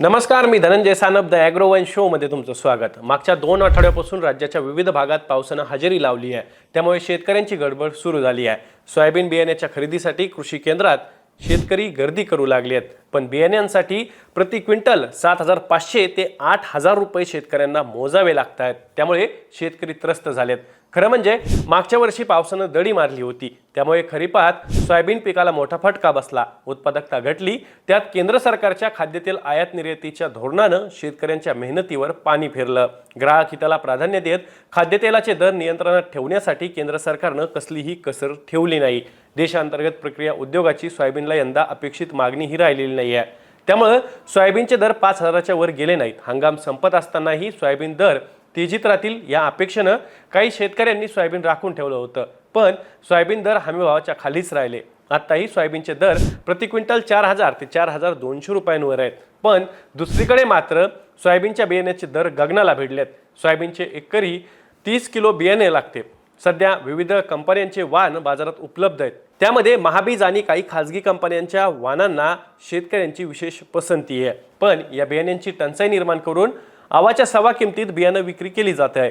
नमस्कार मी धनंजय सानप द ॲग्रोवन शोमध्ये तुमचं स्वागत. मागच्या दोन आठवड्यापासून राज्याच्या विविध भागात पावसानं हजेरी लावली आहे. त्यामुळे शेतकऱ्यांची गडबड सुरू झाली आहे. सोयाबीन बियाण्याच्या खरेदीसाठी कृषी केंद्रात शेतकरी गर्दी करू लागले आहेत. पण बियाण्यांसाठी प्रति क्विंटल सात हजार पाचशे ते आठ हजार रुपये शेतकऱ्यांना मोजावे लागत आहेत त्यामुळे शेतकरी त्रस्त झालेत. खरं म्हणजे मागच्या वर्षी पावसानं दडी मारली होती. त्यामुळे खरीपात सोयाबीन पिकाला मोठा फटका बसला. उत्पादकता घटली. त्यात केंद्र सरकारच्या खाद्यतेल आयात निर्यातीच्या धोरणानं शेतकऱ्यांच्या मेहनतीवर पाणी फिरलं. ग्राहक हिताला प्राधान्य देत खाद्यतेलाचे दर नियंत्रणात ठेवण्यासाठी केंद्र सरकारनं कसलीही कसर ठेवली नाही. देशांतर्गत प्रक्रिया उद्योगाची सोयाबीनला यंदा अपेक्षित मागणी ही राहिलेली नाही आहे त्यामुळं सोयाबीनचे दर पाच हजाराच्या वर गेले नाहीत. हंगाम संपत असतानाही सोयाबीन दर तेजीत राहतील या अपेक्षेनं काही शेतकऱ्यांनी सोयाबीन राखून ठेवलं होतं. पण सोयाबीन दर हमीभावाच्या खालीच राहिले. आत्ताही सोयाबीनचे दर प्रति क्विंटल चार हजार ते चार हजार दोनशे रुपयांवर आहेत. पण दुसरीकडे मात्र सोयाबीनच्या बियाण्याचे दर गगनाला भिडलेत. सोयाबीनचे एकरी तीस किलो बियाणे लागते. सध्या विविध कंपन्यांचे वाण बाजारात उपलब्ध आहेत. त्यामध्ये महाबीज आणि काही खाजगी कंपन्यांच्या वाहनांना शेतकऱ्यांची विशेष पसंती आहे. पण या बियाण्यांची टंचाई निर्माण करून आवाच्या सव्वा किमतीत बियाणं विक्री केली जात आहे.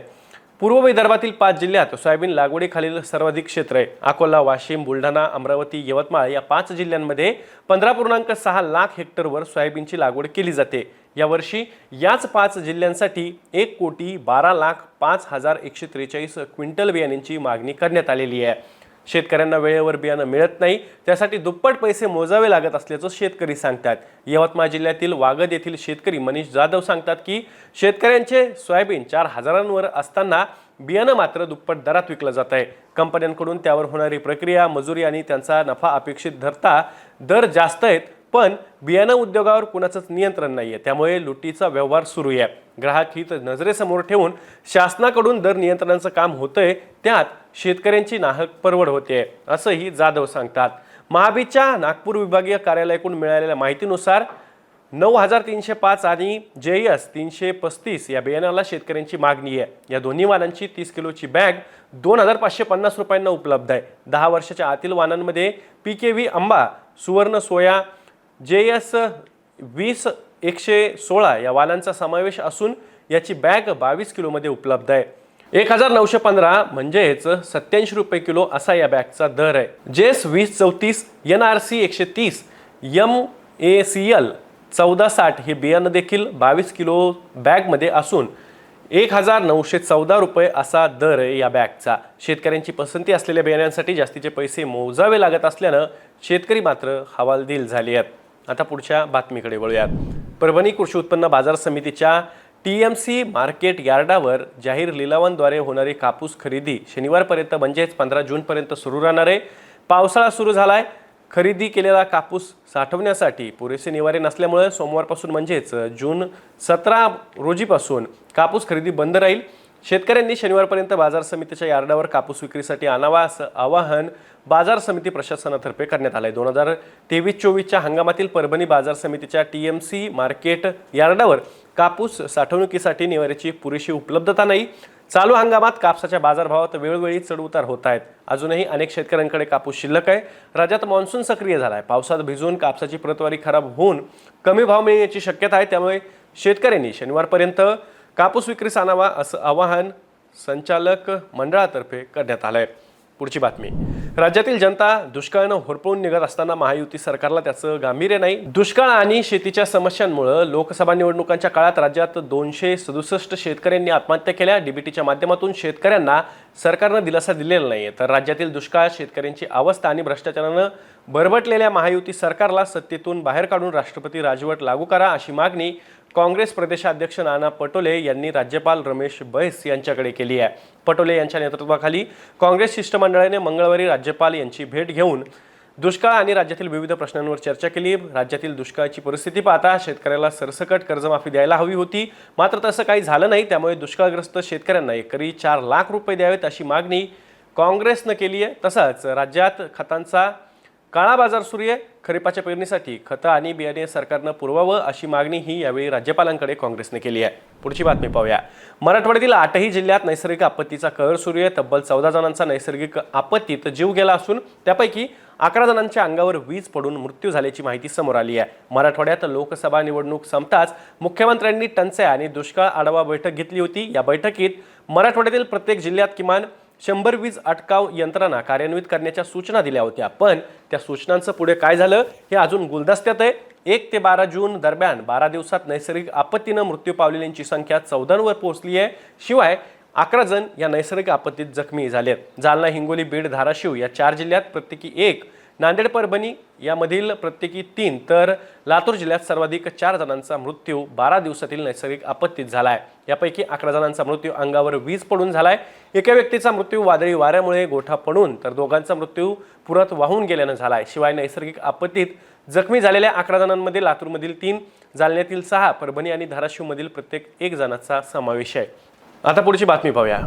पूर्व विदर्भातील पाच जिल्ह्यात सोयाबीन लागवडीखालील सर्वाधिक क्षेत्र आहे. अकोला वाशिम बुलढाणा अमरावती यवतमाळ या पाच जिल्ह्यांमध्ये पंधरा पूर्णांक सहा लाख हेक्टरवर सोयाबीनची लागवड केली जाते. यावर्षी याच पाच जिल्ह्यांसाठी एक कोटी बारा लाख पाच हजार एकशे त्रेचाळीस क्विंटल बियाण्यांची मागणी करण्यात आलेली आहे. शेतकऱ्यांना वेळेवर बियाणं मिळत नाही. त्यासाठी दुप्पट पैसे मोजावे लागत असल्याचं शेतकरी सांगतात. यवतमाळ जिल्ह्यातील वागद येथील शेतकरी मनीष जाधव सांगतात की शेतकऱ्यांचे सोयाबीन चार हजारांवर असताना बियाणं मात्र दुप्पट दरात विकलं जात आहे. कंपन्यांकडून त्यावर होणारी प्रक्रिया मजुरी आणि त्यांचा नफा अपेक्षित धरता दर जास्त आहेत पण बियाणं उद्योगावर कुणाचंच नियंत्रण नाही आहे त्यामुळे लुटीचा व्यवहार सुरू आहे. ग्राहक हित नजरेसमोर ठेवून शासनाकडून दर नियंत्रणाचं काम होतंय त्यात शेतकऱ्यांची नाहक परवड होते असंही जाधव सांगतात. महाबीजच्या नागपूर विभागीय कार्यालयाकडून मिळालेल्या माहितीनुसार नऊ हजार तीनशे पाच आणि जे एस तीनशे पस्तीस या बियाण्याला शेतकऱ्यांची मागणी आहे. या दोन्ही वाहनांची तीस किलोची बॅग दोन हजार पाचशे पन्नास रुपयांना उपलब्ध आहे. दहा वर्षाच्या आतील वाहनांमध्ये पी के व्ही आंबा सुवर्ण सोया जे एस वीस एकशे सोळा या वालांचा समावेश असून याची बॅग बावीस किलोमध्ये उपलब्ध आहे. एक हजार नऊशे पंधरा म्हणजेच सत्याऐंशी रुपये किलो असा या बॅगचा दर आहे. जेस वीस चौतीस एन आर सी एकशे तीस यम ए सी एल चौदा साठ हे बियाणं देखील बावीस किलो बॅगमध्ये असून एक हजार नऊशे चौदा रुपये असा दर आहे या बॅगचा. शेतकऱ्यांची पसंती असलेल्या बियाण्यांसाठी जास्तीचे पैसे मोजावे लागत असल्यानं शेतकरी मात्र हवालदिल झाले आहेत. आता पुढच्या बातमीकडे वळूयात. परभणी कृषी उत्पन्न बाजार समितीच्या टी एम सी मार्केट यार्डावर जाहीर लिलावांद्वारे होणारी कापूस खरेदी शनिवारपर्यंत म्हणजेच पंधरा जूनपर्यंत सुरू राहणार आहे. पावसाळा सुरू झाला आहे खरेदी केलेला कापूस साठवण्यासाठी पुरेसे निवारे नसल्यामुळे सोमवारपासून म्हणजेच जून सतरा रोजीपासून कापूस खरेदी बंद राहील. शेतकऱ्यांनी शनिवारपर्यंत बाजार समितीच्या यार्डावर कापूस विक्रीसाठी आणावा असं आवाहन बाजार समिती प्रशासनातर्फे करण्यात आलं आहे दोन हजार तेवीस चोवीसच्या हंगामातील परभणी बाजार समितीच्या टी एम सी मार्केट यार्डावर कापूस साठवणुकीसाठी निवाऱ्याची पुरेशी उपलब्धता नाही. चालू हंगामात कापसाच्या बाजारभावात वेळोवेळी चढउतार होत आहेत अजूनही अनेक शेतकऱ्यांकडे कापूस शिल्लक आहे. राज्यात मान्सून सक्रिय झाला आहे पावसात भिजून कापसाची प्रतवारी खराब होऊन कमी भाव मिळण्याची शक्यता आहे. त्यामुळे शेतकऱ्यांनी शनिवारपर्यंत कापूस विक्रीस आणावा असं आवाहन संचालक मंडळातर्फे करण्यात आलं आहे पुढची बातमी. राज्यातील जनता दुष्काळानं होरपळून निघत असताना महायुती सरकारला त्याचं गांभीर्य नाही. दुष्काळ आणि शेतीच्या समस्यांमुळे लोकसभा निवडणुकांच्या काळात राज्यात दोनशे सदुसष्ट शेतकऱ्यांनी आत्महत्या केल्या. डीबीटीच्या माध्यमातून शेतकऱ्यांना सरकारनं दिलासा दिलेला नाही तर राज्यातील दुष्काळ शेतकऱ्यांची अवस्था आणि भ्रष्टाचारानं बरबटलेल्या महायुती सरकारला सत्तेतून बाहेर काढून राष्ट्रपती राजवट लागू करा अशी मागणी काँग्रेस प्रदेशाध्यक्ष नाना पटोले यांनी राज्यपाल रमेश बैस यांच्याकडे केली आहे. पटोले यांच्या नेतृत्वाखाली काँग्रेस शिष्टमंडळाने मंगळवारी राज्यपाल यांची भेट घेऊन दुष्काळ आणि राज्यातील विविध प्रश्नांवर चर्चा केली. राज्यातील दुष्काळाची परिस्थिती पाहता शेतकऱ्याला सरसकट कर्जमाफी द्यायला हवी होती. मात्र तसं काही झालं नाही. त्यामुळे दुष्काळग्रस्त शेतकऱ्यांना एकरी चार लाख रुपये द्यावेत अशी मागणी काँग्रेसनं केली आहे. तसंच राज्यात खतांचा काळा बाजार सुरू आहे. खरीपाच्या पेरणीसाठी खतं आणि बियाणे सरकारनं पुरवावं अशी मागणी ही यावेळी राज्यपालांकडे काँग्रेसने केली आहे. पुढची बातमी पाहूया. मराठवाड्यातील आठही जिल्ह्यात नैसर्गिक आपत्तीचा कहर सुरू आहे. तब्बल चौदा जणांचा नैसर्गिक आपत्तीत जीव गेला असून त्यापैकी अकरा जणांच्या अंगावर वीज पडून मृत्यू झाल्याची माहिती समोर आली आहे. मराठवाड्यात लोकसभा निवडणूक संपताच मुख्यमंत्र्यांनी टंचाई आणि दुष्काळ आढावा बैठक घेतली होती. या बैठकीत मराठवाड्यातील प्रत्येक जिल्ह्यात किमान शंभर वीज अटकाव यंत्रणा कार्यान्वित करण्याच्या सूचना दिल्या होत्या. पण त्या सूचनांचं पुढे काय झालं हे अजून गुलदस्त्यात आहे. एक ते बारा जून दरम्यान बारा दिवसात नैसर्गिक आपत्तीनं मृत्यू पावलेल्यांची संख्या चौदांवर पोहोचली आहे. शिवाय अकरा जण या नैसर्गिक आपत्तीत जखमी झालेत. जालना हिंगोली बीड धाराशिव या चार जिल्ह्यात प्रत्येकी एक नांदेड परभणी यामधील प्रत्येकी तीन तर लातूर जिल्ह्यात सर्वाधिक चार जणांचा मृत्यू बारा दिवसातील नैसर्गिक आपत्तीत झाला आहे यापैकी अकरा जणांचा मृत्यू अंगावर वीज पडून झाला आहे एका व्यक्तीचा मृत्यू वादळी वाऱ्यामुळे गोठा पडून तर दोघांचा मृत्यू पुरात वाहून गेल्यानं झाला आहे शिवाय नैसर्गिक आपत्तीत जखमी झालेल्या अकरा जणांमध्ये लातूरमधील तीन जालन्यातील सहा परभणी आणि धाराशिवमधील प्रत्येक एक जणांचा समावेश आहे. आता पुढची बातमी पाहूया.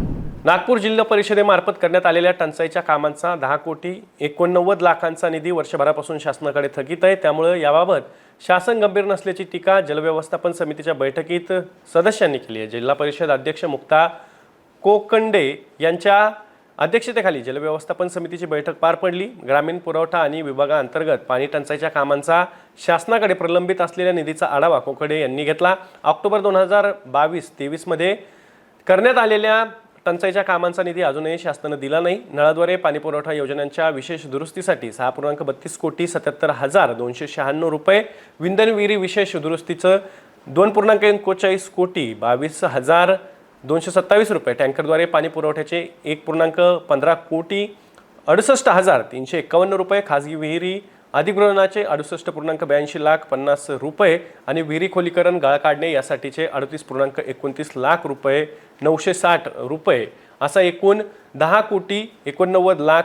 नागपूर जिल्हा परिषदेमार्फत करण्यात आलेल्या टंचाईच्या कामांचा दहा कोटी एकोणनव्वद लाखांचा निधी वर्षभरापासून शासनाकडे थकीत आहे. त्यामुळे याबाबत शासन गंभीर नसल्याची टीका जलव्यवस्थापन समितीच्या बैठकीत सदस्यांनी केली आहे. जिल्हा परिषद अध्यक्ष मुक्ता कोकंडे यांच्या अध्यक्षतेखाली जलव्यवस्थापन समितीची बैठक पार पडली. ग्रामीण पुरवठा आणि विभागाअंतर्गत पाणी टंचाईच्या कामांचा शासनाकडे प्रलंबित असलेल्या निधीचा आढावा कोकडे यांनी घेतला. ऑक्टोबर दोन हजार बावीस तेवीसमध्ये करण्यात आलेल्या टंचाईच्या कामांचा निधी अजूनही शासनानं दिला नाही. नळाद्वारे पाणीपुरवठा योजनांच्या विशेष दुरुस्तीसाठी सहा पूर्णांक बत्तीस कोटी सत्याहत्तर हजार दोनशे शहाण्णव रुपये. विंधन विहिरी विशेष दुरुस्तीचं दोन पूर्णांक एकोणचाळीस कोटी बावीस हजार दोनशे सत्तावीस रुपये. टँकरद्वारे पाणी पुरवठ्याचे एक पूर्णांक पंधरा कोटी अडुसष्ट हजार तीनशे एकावन्न रुपये. खाजगी विहिरी अधिग्रहणाचे अडुसष्ट पूर्णांक ब्याऐंशी लाख पन्नास रुपये आणि विहिरी खोलीकरण गाळ काढणे यासाठीचे अडतीस पूर्णांक एकोणतीस लाख रुपये नऊशे साठ रुपये असा एकूण दहा कोटी एकोणनव्वद लाख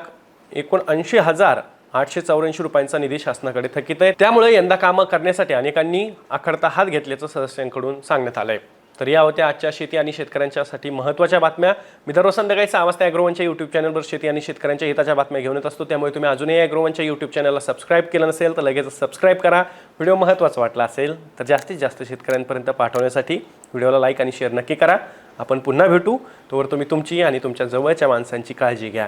एकोणऐंशी हजार आठशे चौऱ्याऐंशी रुपयांचा निधी शासनाकडे थकीत आहे. त्यामुळे यंदा कामं करण्यासाठी अनेकांनी आखडता हात घेतल्याचं सदस्यांकडून सांगण्यात आलं आहे तर या होत्या आजच्या शेती आणि शेतकऱ्यांच्यासाठी महत्त्वाच्या बातम्या. मी दररोज संध्याकाळी सहा वाजता ॲग्रोवनच्या यूट्यूब चॅनलवर शेती आणि शेतकऱ्यांच्या हिताच्या बातम्या घेऊन येत असतो. त्यामुळे तुम्ही अजूनही ॲग्रोवनच्या यूट्यूब चॅनलला सबस्क्राईब केलं नसेल तर लगेच सबस्क्राईब करा. व्हिडिओ महत्त्वाचा वाटला असेल तर जास्तीत जास्त शेतकऱ्यांपर्यंत पाठवण्यासाठी व्हिडिओला लाईक आणि शेअर नक्की करा. आपण पुन्हा भेटू. तोवर तुम्ही तुमची आणि तुमच्या जवळच्या माणसांची काळजी घ्या.